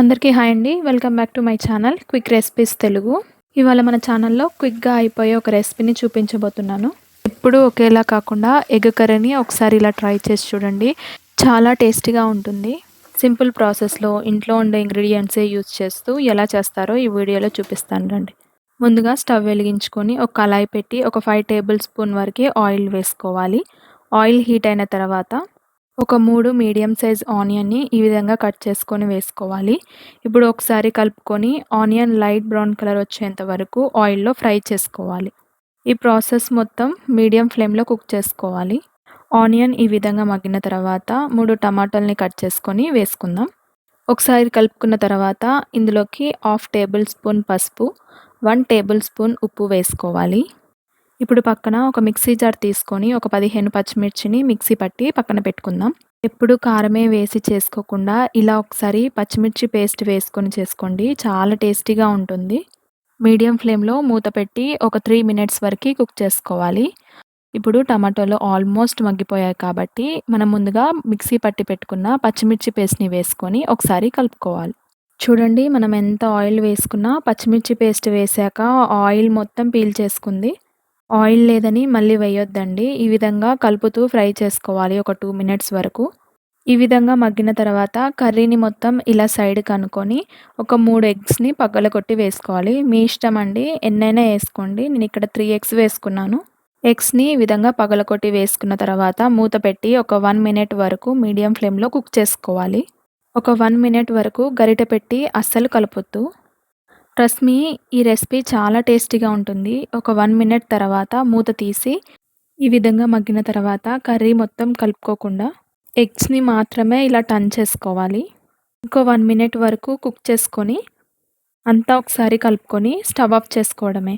అందరికీ హాయ్ అండి. Welcome back to my channel quick recipes Telugu. ఇవాళ మన ఛానల్లో క్విక్గా అయిపోయే ఒక రెసిపీని చూపించబోతున్నాను. ఇప్పుడు ఒకేలా కాకుండా ఎగ్ కర్రీని ఒకసారి ఇలా ట్రై చేసి చూడండి. చాలా టేస్టీగా ఉంటుంది. సింపుల్ ప్రాసెస్లో ఇంట్లో ఉండే ఇంగ్రీడియంట్సే యూజ్ చేస్తూ ఎలా చేస్తారో ఈ వీడియోలో చూపిస్తాను రండి. ముందుగా స్టవ్ వెలిగించుకొని ఒక కళాయి పెట్టి ఒక ఫైవ్ టేబుల్ స్పూన్ వరకే ఆయిల్ వేసుకోవాలి. ఆయిల్ హీట్ అయిన తర్వాత ఒక మూడు మీడియం సైజ్ ఆనియన్ని ఈ విధంగా కట్ చేసుకొని వేసుకోవాలి. ఇప్పుడు ఒకసారి కలుపుకొని ఆనియన్ లైట్ బ్రౌన్ కలర్ వచ్చేంత వరకు ఆయిల్లో ఫ్రై చేసుకోవాలి. ఈ ప్రాసెస్ మొత్తం మీడియం ఫ్లేమ్లో కుక్ చేసుకోవాలి. ఆనియన్ ఈ విధంగా మగ్గిన తర్వాత మూడు టమాటాలని కట్ చేసుకొని వేసుకుందాం. ఒకసారి కలుపుకున్న తర్వాత ఇందులోకి హాఫ్ టేబుల్ స్పూన్ పసుపు వన్ టేబుల్ స్పూన్ ఉప్పు వేసుకోవాలి. ఇప్పుడు పక్కన ఒక మిక్సీ జార్ తీసుకొని ఒక పదిహేను పచ్చిమిర్చిని మిక్సీ పట్టి పక్కన పెట్టుకుందాం. ఎప్పుడు కారమే వేసి చేసుకోకుండా ఇలా ఒకసారి పచ్చిమిర్చి పేస్ట్ వేసుకొని చేసుకోండి. చాలా టేస్టీగా ఉంటుంది. మీడియం ఫ్లేమ్లో మూత పెట్టి ఒక త్రీ మినిట్స్ వరకు కుక్ చేసుకోవాలి. ఇప్పుడు టమాటోలు ఆల్మోస్ట్ మగ్గిపోయాయి కాబట్టి మనం ముందుగా మిక్సీ పట్టి పెట్టుకున్న పచ్చిమిర్చి పేస్ట్ని వేసుకొని ఒకసారి కలుపుకోవాలి. చూడండి మనం ఎంత ఆయిల్ వేసుకున్నా పచ్చిమిర్చి పేస్ట్ వేసాక ఆయిల్ మొత్తం పీల్ చేసుకుంది. ఆయిల్ లేదని మళ్ళీ వేయొద్దండి. ఈ విధంగా కలుపుతూ ఫ్రై చేసుకోవాలి ఒక టూ మినిట్స్ వరకు. ఈ విధంగా మగ్గిన తర్వాత కర్రీని మొత్తం ఇలా సైడ్ కనుక్కొని ఒక మూడు ఎగ్స్ని పగల కొట్టి వేసుకోవాలి. మీ ఇష్టం అండి. ఎన్నైనా వేసుకోండి. నేను ఇక్కడ త్రీ ఎగ్స్ వేసుకున్నాను. ఎగ్స్ని ఈ విధంగా పగలకొట్టి వేసుకున్న తర్వాత మూత పెట్టి ఒక వన్ మినిట్ వరకు మీడియం ఫ్లేమ్లో కుక్ చేసుకోవాలి. ఒక వన్ మినిట్ వరకు గరిటె పెట్టి అస్సలు కలుపుతూ ట్రస్ట్ మీ ఈ రెసిపీ చాలా టేస్టీగా ఉంటుంది. ఒక వన్ మినిట్ తర్వాత మూత తీసి ఈ విధంగా మగ్గిన తర్వాత కర్రీ మొత్తం కలుపుకోకుండా ఎగ్స్ని మాత్రమే ఇలా టర్న్ చేసుకోవాలి. ఇంకో వన్ మినిట్ వరకు కుక్ చేసుకొని అంతా ఒకసారి కలుపుకొని స్టవ్ ఆఫ్ చేసుకోవడమే.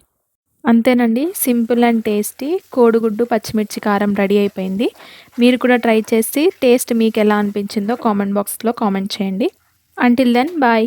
అంతేనండి సింపుల్ అండ్ టేస్టీ కోడిగుడ్డు పచ్చిమిర్చి కారం రెడీ అయిపోయింది. మీరు కూడా ట్రై చేసి టేస్ట్ మీకు ఎలా అనిపించిందో కామెంట్ బాక్స్లో కామెంట్ చేయండి. Until then bye